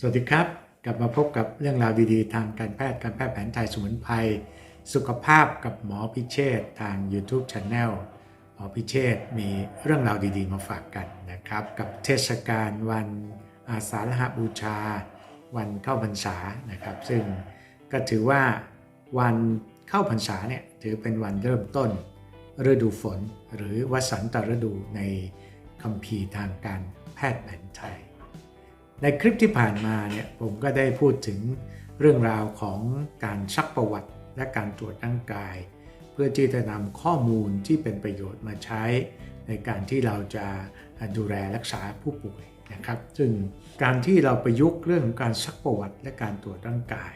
สวัสดีครับ กลับมาพบกับเรื่องราวดีๆ ทางการแพทย์การแพทย์แผนไทยสมุนไพรสุขภาพกับหมอพิเชษทาง YouTube Channel หมอพิเชษมีเรื่องราวดีๆ มาฝากกันนะครับ กับเทศกาลวันอาสาฬหบูชา วันเข้าพรรษานะครับ ซึ่งก็ถือว่าวันเข้าพรรษาเนี่ยถือเป็นวันเริ่มต้นฤดูฝน หรือวสันตฤดูในคัมภีร์ทางการแพทย์แผนไทย ในคลิปที่ผ่านมาเนี่ยผมก็ได้พูดถึงเรื่องราวของการซักประวัติและการตรวจร่างกาย เพื่อที่จะนำข้อมูลที่เป็นประโยชน์มาใช้ ในการที่เราจะดูแลรักษาผู้ป่วยนะครับซึ่งการที่เราประยุกต์เรื่องของการซักประวัติและการตรวจร่างกาย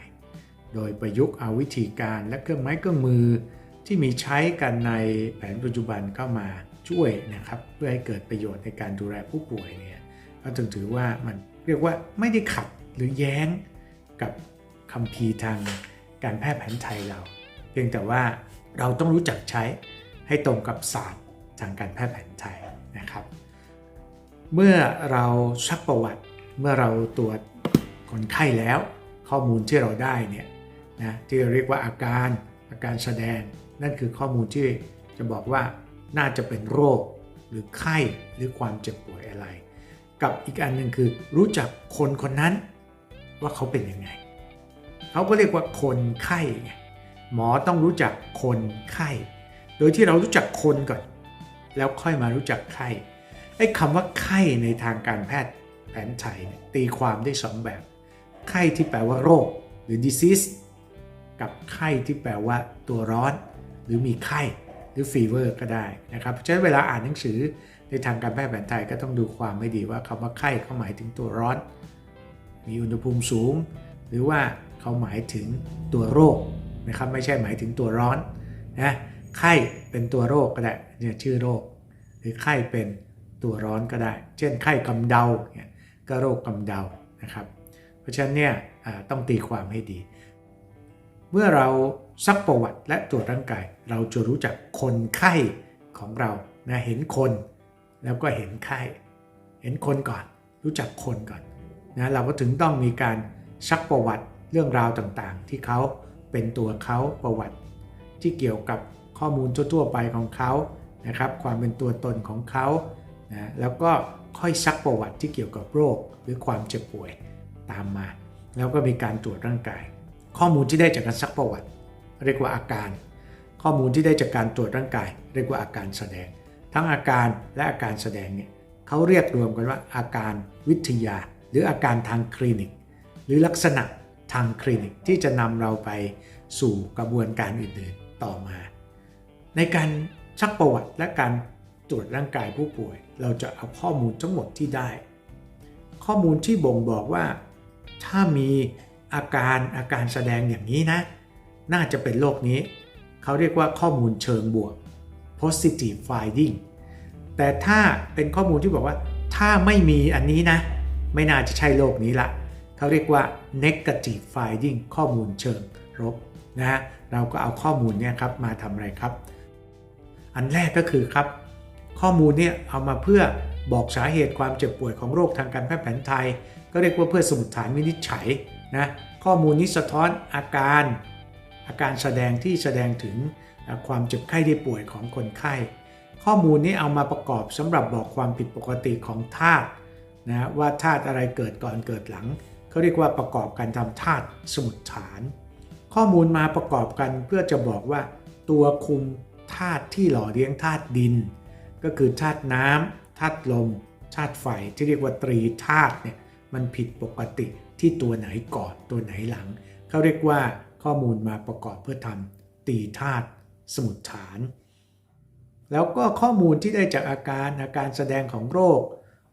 โดยประยุกต์เอาวิธีการและเครื่องไม้เครื่องมือ ที่มีใช้กันในแผนปัจจุบันเข้ามาช่วยนะครับเพื่อให้เกิดประโยชน์ในการดูแลผู้ป่วยเนี่ยก็จึงถือว่ามัน เรียกว่าไม่ได้ขัดหรือแย้งกับคำพีทางการแพทย์แผนไทยเรา เพียงแต่ว่าเราต้องรู้จักใช้ให้ตรงกับศาสตร์ทางการแพทย์แผนไทยนะครับ เมื่อเราซักประวัติเมื่อเราตรวจคนไข้แล้ว ข้อมูลที่เราได้เนี่ยนะที่เรียกว่าอาการอาการแสดง นั่นคือข้อมูลที่จะบอกว่าน่าจะเป็นโรคหรือไข้หรือความเจ็บป่วยอะไร กับอีกอันหนึ่งคือรู้จักคนคนนั้นว่าเขาเป็นยังไง เขาก็เรียกว่าคนไข้หมอต้องรู้จักคนไข้ โดยที่เรารู้จักคนก่อน แล้วค่อยมารู้จักไข้ไอ้คำว่าไข้ในทางการแพทย์แผนไทยตีความได้สองแบบ ไข้ที่แปลว่าโรค หรือ disease กับไข้ที่แปลว่าตัวร้อน หรือมีไข้หรือฟีเวอร์ก็ได้นะครับเพราะฉะนั้นเวลาอ่านหนังสือ ในทางการแพทย์แผนไทยก็ต้องดูความไม่ดีว่าคำว่าไข้เขาหมายถึงตัวร้อน มีอุณหภูมิสูง หรือว่าเขาหมายถึงตัวโรคนะครับไม่ใช่หมายถึงตัวร้อนนะไข้เป็นตัวโรคก็ได้เนี่ยชื่อโรค หรือไข้เป็นตัวร้อนก็ได้ เช่นไข้กำเดาเนี่ยก็โรคกำเดานะครับ เพราะฉะนั้นเนี่ยต้องตีความให้ดี เมื่อเราซักประวัติและตรวจร่างกาย เราจะรู้จักคนไข้ของเรานะเห็นคน แล้วก็เห็นไข้ เห็นคนก่อน รู้จักคนก่อนนะเราก็ถึงต้องมีการซักประวัติเรื่องราวต่างๆ ที่เขาเป็นตัวเขาประวัติ ที่เกี่ยวกับข้อมูลทั่วๆไปของเขานะครับความเป็นตัวตนของเขานะแล้วก็ค่อยซักประวัติที่เกี่ยวกับโรคหรือความเจ็บป่วยตามมา แล้วก็มีการตรวจร่างกาย ข้อมูลที่ได้จากการซักประวัติ เรียกว่าอาการ ข้อมูลที่ได้จากการตรวจร่างกาย เรียกว่าอาการแสดง ทั้งอาการและอาการแสดงเนี่ยเขาเรียกรวมกันว่าอาการวิทยา หรืออาการทางคลินิก หรือลักษณะทางคลินิกที่จะนำเราไปสู่กระบวนการอื่นๆต่อมา ในการซักประวัติและการตรวจร่างกายผู้ป่วย เราจะเอาข้อมูลทั้งหมดที่ได้ ข้อมูลที่บ่งบอกว่า ถ้ามีอาการอาการแสดงอย่างนี้นะ น่าจะเป็นโรคนี้ เขาเรียกว่าข้อมูลเชิงบวก positive finding แต่ถ้าเป็นข้อมูลที่บอกว่า ถ้าไม่มีอันนี้นะ ไม่น่าจะใช่โรคนี้ละเขาเรียกว่า negative finding ข้อมูลเชิงลบนะฮะเราก็เอาข้อมูลเนี่ยครับมาทำอะไรครับ อันแรกก็คือครับ ข้อมูลเนี่ยเอามาเพื่อบอกสาเหตุความเจ็บป่วยของโรคทางการแพทย์แผนไทย ก็เรียกว่าเพื่อสมุดฐานวินิจฉัยนะข้อมูลนี้สะท้อนอาการ อาการแสดงที่แสดงถึง ความเจ็บไข้ได้ป่วยของคนไข้ ข้อมูลนี้เอามาประกอบสำหรับบอกความผิดปกติของธาตุนะว่าธาตุอะไรเกิดก่อนเกิดหลังเขาเรียกว่าประกอบการทำธาตุสมุดฐาน ข้อมูลมาประกอบกันเพื่อจะบอกว่า ตัวคุมธาตุที่หล่อเลี้ยงธาตุดิน ก็คือธาตุน้ำธาตุลมธาตุไฟที่เรียกว่าตรีธาตุเนี่ยมันผิดปกติที่ตัวไหนก่อนตัวไหนหลังเขาเรียกว่าข้อมูลมาประกอบเพื่อทำตีธาตุ สมุดฐาน แล้วก็ข้อมูลที่ได้จากอาการอาการแสดงของโรค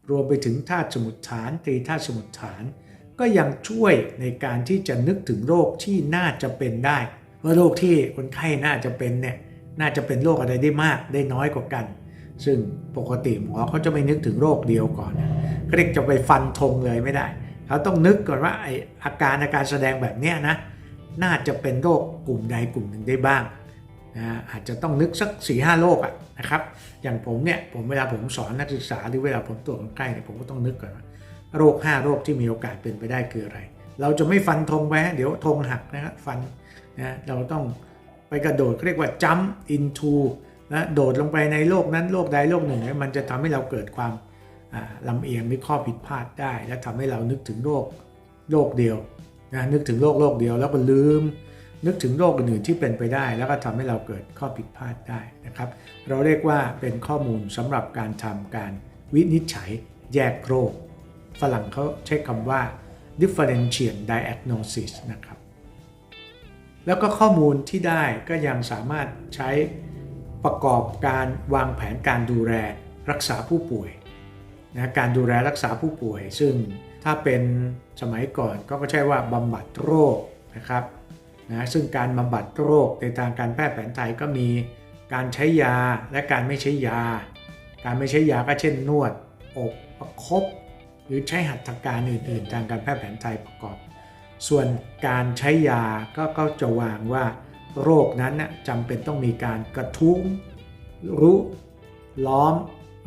รวมไปถึงธาตุสมุดฐานตรีธาตุสมุดฐาน ก็ยังช่วยในการที่จะนึกถึงโรคที่น่าจะเป็นได้ ว่าโรคที่คนไข้น่าจะเป็นเนี่ยน่าจะเป็นโรคอะไรได้มากได้น้อยกว่ากัน ซึ่งปกติหมอเขาจะไม่นึกถึงโรคเดียวก่อนก็เรียกจะไปฟันธงเลยไม่ได้เขาต้องนึกก่อนว่าไออาการอาการแสดงแบบเนี้ยนะน่าจะเป็นโรคกลุ่มใดกลุ่มหนึ่งได้บ้าง นะอาจจะต้องนึกสัก4ี่ห้าโรคอะนะครับอย่างผมเนี่ยผมเวลาผมสอนนักศึกษาหรือเวลาผมตรวจคนไข้เนี่ยผมก็ต้องนึกก่อนว่าโรค 5 โรคที่มีโอกาสเป็นไปได้คืออะไร เราจะไม่ฟันธงไปฮะเดี๋ยวธงหักนะฮะฟันนะเราต้องไปกระโดดเรียกว่า jump into นะโดดลงไปในโลกนั้นโลกใดโลกหนึ่งเนี่ยมันจะทำให้เราเกิดความอ่าลำเอียงหรือข้อผิดพลาดได้ และทำให้เรานึกถึงโลกโลกเดียวนะนึกถึงโลกโลกเดียวแล้วก็ลืม นึกถึงโลกอื่นๆที่เป็นไปได้ แล้วก็ทำให้เราเกิดข้อผิดพลาดได้นะครับ เราเรียกว่าเป็นข้อมูลสำหรับการทำการวินิจฉัยแยกโรค ฝรั่งเขาใช้คำว่า differential diagnosis นะครับ แล้วก็ข้อมูลที่ได้ก็ยังสามารถใช้ประกอบการวางแผนการดูแลรักษาผู้ป่วยนะการดูแลรักษาผู้ป่วย ซึ่งถ้าเป็นสมัยก่อนก็ใช่ว่าบำบัดโรคนะครับ นะซึ่งการบำบัดโรคในทางการแพทย์แผนไทยก็มีการใช้ยาและการไม่ใช้ยา การไม่ใช้ยาก็เช่นนวดอบประคบหรือใช้หัตถการอื่น ๆ ทางการแพทย์แผนไทยประกอบ ส่วนการใช้ยาก็ก็จะวางว่าโรคนั้นนะจำเป็นต้องมีการกระทุ้งรู้ล้อม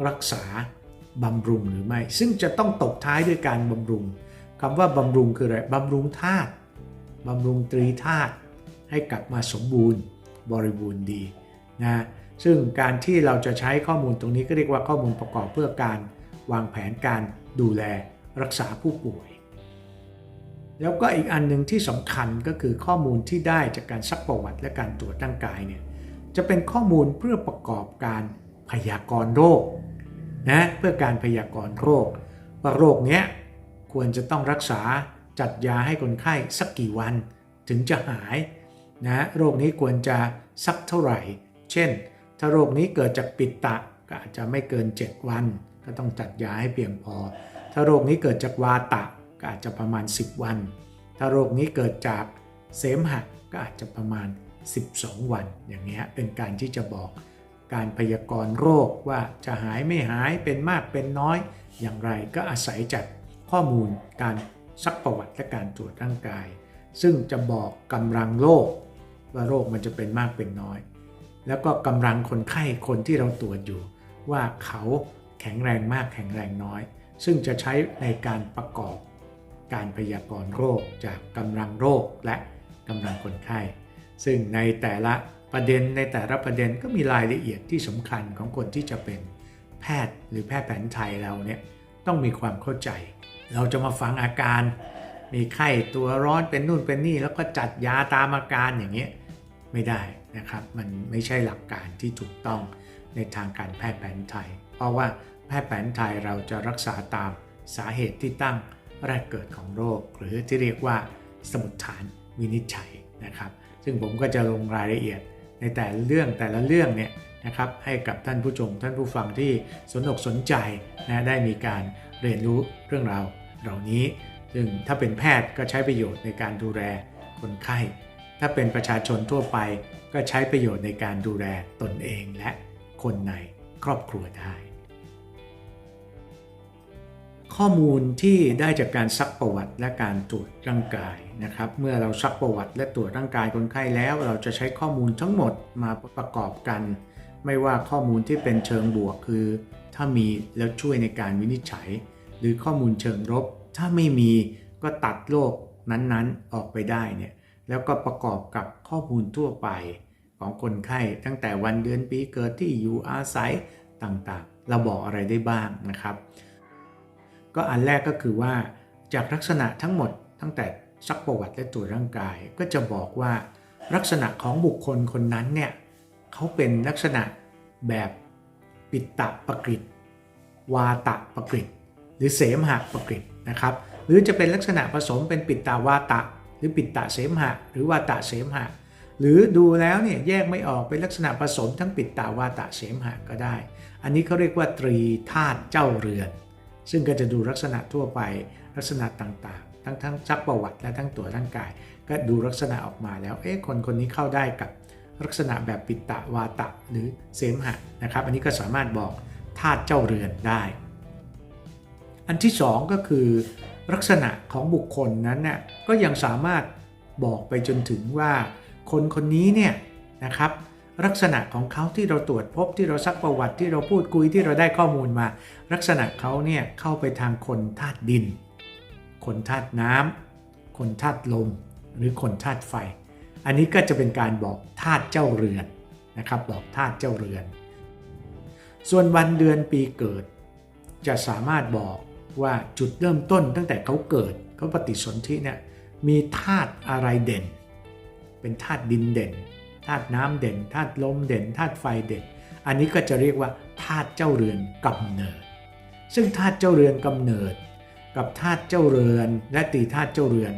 รักษาบำรุงหรือไม่ ซึ่งจะต้องตบท้ายด้วยการบำรุงคำว่าบำรุงคืออะไรบำรุงธาตุ บำรุงตรีธาตุให้กลับมาสมบูรณ์บริบูรณ์ดีนะซึ่งการที่เราจะใช้ข้อมูลตรงนี้ก็เรียกว่าข้อมูลประกอบเพื่อการวางแผนการดูแลรักษาผู้ป่วย แล้วก็อีกอันหนึ่งที่สำคัญก็คือข้อมูลที่ได้จากการซักประวัติและการตรวจร่างกายเนี่ยจะเป็นข้อมูลเพื่อประกอบการพยากรณ์โรคนะเพื่อการพยากรณ์โรค ว่าโรคเนี้ยควรจะต้องรักษา จัดยาให้คนไข้สักกี่วันถึงจะหายนะโรคนี้ควรจะสักเท่าไหร่ เช่น ถ้าโรคนี้เกิดจากปิดตะก็อาจจะไม่เกิน 7 วัน ก็ต้องจัดยาให้เพียงพอ ถ้าโรคนี้เกิดจากวาตะก็อาจจะประมาณ 10 วัน ถ้าโรคนี้เกิดจากเสมหะก็อาจจะประมาณ 12 วัน อย่างนี้เป็นการที่จะบอกการพยากรณ์โรคว่าจะหายไม่หายเป็นมากเป็นน้อย อย่างไรก็อาศัยจากข้อมูลการ ซักประวัติและการตรวจร่างกาย ซึ่งจะบอกกำลังโรคว่าโรคมันจะเป็นมากเป็นน้อย แล้วก็กำลังคนไข้คนที่เราตรวจอยู่ ว่าเขาแข็งแรงมากแข็งแรงน้อย ซึ่งจะใช้ในการประกอบการพยากรณ์โรคจากกำลังโรคและกำลังคนไข้ ซึ่งในแต่ละประเด็นในแต่ละประเด็นก็มีรายละเอียดที่สำคัญของคนที่จะเป็นแพทย์หรือแพทย์แผนไทยเราเนี่ยต้องมีความเข้าใจ เราจะมาฟังอาการ มีไข้ตัวร้อนเป็นนู่นเป็นนี่ แล้วก็จัดยาตามอาการอย่างเงี้ยไม่ได้นะครับ มันไม่ใช่หลักการที่ถูกต้องในทางการแพทย์แผนไทย เพราะว่าแพทย์แผนไทยเราจะรักษาตามสาเหตุที่ตั้งแรกเกิดของโรค หรือที่เรียกว่าสมุดฐานวินิจฉัยนะครับ ซึ่งผมก็จะลงรายละเอียดในแต่เรื่องแต่ละเรื่องเนี่ยนะครับให้กับท่านผู้ชมท่านผู้ฟังที่สนอกสนใจนะได้มีการเรียนรู้เรื่องราว เหล่านี้ ซึ่งถ้าเป็นแพทย์ก็ใช้ประโยชน์ในการดูแลคนไข้ ถ้าเป็นประชาชนทั่วไปก็ใช้ประโยชน์ในการดูแลตนเองและคนในครอบครัวได้ ข้อมูลที่ได้จากการซักประวัติและการตรวจร่างกายนะครับ เมื่อเราซักประวัติและตรวจร่างกายคนไข้แล้ว เราจะใช้ข้อมูลทั้งหมดมาประกอบกัน ไม่ว่าข้อมูลที่เป็นเชิงบวกคือ ถ้ามีแล้วช่วยในการวินิจฉัย หรือข้อมูลเชิงลบ ถ้าไม่มีก็ตัดโรคนั้นๆออกไปได้เนี่ยแล้วก็ประกอบกับข้อมูลทั่วไปของคนไข้ตั้งแต่วันเดือนปีเกิดที่อยู่อาศัยต่างๆ เราบอกอะไรได้บ้างนะครับ ก็อันแรกก็คือว่าจากลักษณะทั้งหมดตั้งแต่ซักประวัติและตรวจร่างกายก็จะบอกว่าลักษณะของบุคคลคนนั้นเนี่ยเขาเป็นลักษณะแบบปิตตะปกฤตวาตะปกฤต รือเสมหะปกฤตนะครับหรือจะเป็นลักษณะผสมเป็นปิตตาวาตะ หรือปิตตะเสมหะ หรือวาตะเสมหะ หรือดูแล้วเนี่ยแยกไม่ออกเป็นลักษณะผสมทั้งปิตตาวาตะเสมหะก็ได้ อันนี้เขาเรียกว่าตรีธาตุเจ้าเรือน ซึ่งก็จะดูลักษณะทั่วไปลักษณะต่างๆ ทั้งทั้งซักประวัติและทั้งตัวร่างกาย ก็ดูลักษณะออกมาแล้วเอ๊ะคนคนนี้เข้าได้กับลักษณะแบบปิตตะวาตะหรือเสมหะนะครับ อันนี้ก็สามารถบอกธาตุเจ้าเรือนได้ อันที่สองก็คือลักษณะของบุคคลนั้นน่ยก็ยังสามารถบอกไปจนถึงว่า คนคนนี้เนี่ยนะครับลักษณะของเขาที่เราตรวจพบที่เราซักประวัติที่เราพูดคุยที่เราได้ข้อมูลมา ลักษณะเขาเนี่ยเข้าไปทางคนธาตุดิน คนธาตุน้ำคนธาตุลม หรือคนธาตุไฟ อันนี้ก็จะเป็นการบอกธาตุเจ้าเรือนนะครับบอกธาตุเจ้าเรือน ส่วนวันเดือนปีเกิด จะสามารถบอก ว่าจุดเริ่มต้นตั้งแต่เขาเกิดเขาปฏิสนธิเนี่ยมีธาตุอะไรเด่น เป็นธาตุดินเด่นธาตุน้ำเด่นธาตุลมเด่นธาตุไฟเด่น อันนี้ก็จะเรียกว่าธาตุเจ้าเรือนกำเนิด ซึ่งธาตุเจ้าเรือนกำเนิด กับธาตุเจ้าเรือน และตีธาตุเจ้าเรือน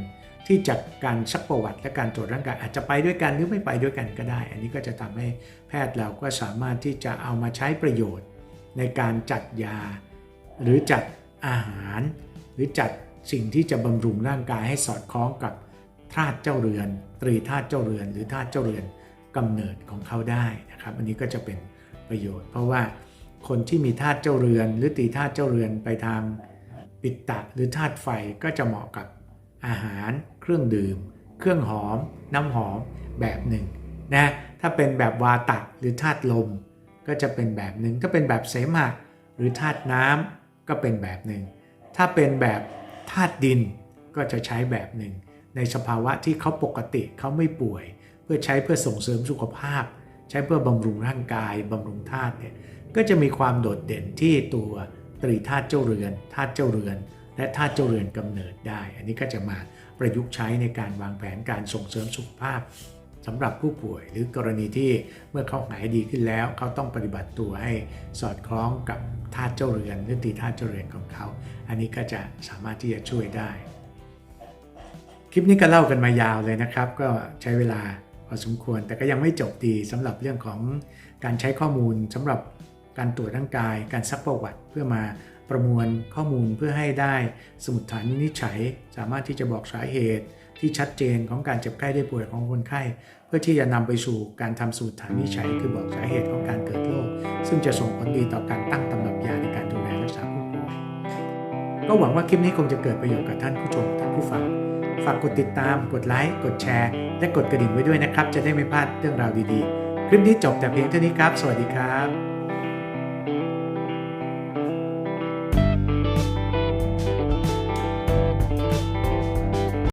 ที่จากการซักประวัติและการตรวจร่างกายอาจจะไปด้วยกันหรือไม่ไปด้วยกันก็ได้ อันนี้ก็จะทำให้แพทย์เราก็สามารถที่จะเอามาใช้ประโยชน์ ในการจัดยา หรือจัด อาหาร หรือจัดสิ่งที่จะบำรุงร่างกายให้สอดคล้องกับธาตุเจ้าเรือน ตรีธาตุเจ้าเรือน หรือธาตุเจ้าเรือนกำเนิดของเขาได้นะครับ อันนี้ก็จะเป็นประโยชน์ เพราะว่าคนที่มีธาตุเจ้าเรือน หรือตีธาตุเจ้าเรือนไปทางปิตตะหรือธาตุไฟก็จะเหมาะกับอาหาร เครื่องดื่ม เครื่องหอม น้ำหอมแบบหนึ่งนะถ้าเป็นแบบวาตะหรือธาตุลม ก็จะเป็นแบบหนึ่งถ้าเป็นแบบเสมหะหรือธาตุน้ำ ก็เป็นแบบหนึ่ง ถ้าเป็นแบบธาตุดินก็จะใช้แบบหนึ่ง ในสภาวะที่เขาปกติเขาไม่ป่วย เพื่อใช้เพื่อส่งเสริมสุขภาพ ใช้เพื่อบำรุงร่างกายบำรุงธาตุเนี่ยก็จะมีความโดดเด่นที่ตัวตรีธาตุเจ้าเรือนธาตุเจ้าเรือน และธาตุเจ้าเรือนกำเนิดได้ อันนี้ก็จะมาประยุกต์ใช้ในการวางแผนการส่งเสริมสุขภาพ สำหรับผู้ป่วยหรือกรณีที่เมื่อเขาหายดีขึ้นแล้ว เขาต้องปฏิบัติตัวให้สอดคล้องกับธาตุเจ้าเรือนหรือตีธาตุเจ้าเรือนของเขา อันนี้ก็จะสามารถที่จะช่วยได้ คลิปนี้ก็เล่ากันมายาวเลยนะครับ ก็ใช้เวลาพอสมควร แต่ก็ยังไม่จบดีสำหรับเรื่องของการใช้ข้อมูลสำหรับการตรวจร่างกาย การซักประวัติเพื่อมาประมวลข้อมูลเพื่อให้ได้สมุดฐานวินิจฉัย สามารถที่จะบอกสาเหตุ ที่ชัดเจนของการเจ็บไข้ได้ป่วยของคนไข้ เพื่อที่จะนำไปสู่การทำสมุดฐานวิจัยคือบอกสาเหตุของการเกิดโรคซึ่งจะส่งผลดีต่อการตั้งตำรับยาในการดูแลรักษาผู้ป่วยก็หวังว่าคลิปนี้คงจะเกิดประโยชน์กับท่านผู้ชมท่านผู้ฟังฝากกดติดตาม กดไลค์กดแชร์ และกดกระดิ่งไว้ด้วยนะครับ จะได้ไม่พลาดเรื่องราวดีๆ คลิปนี้จบแต่เพียงเท่านี้ครับ สวัสดีครับ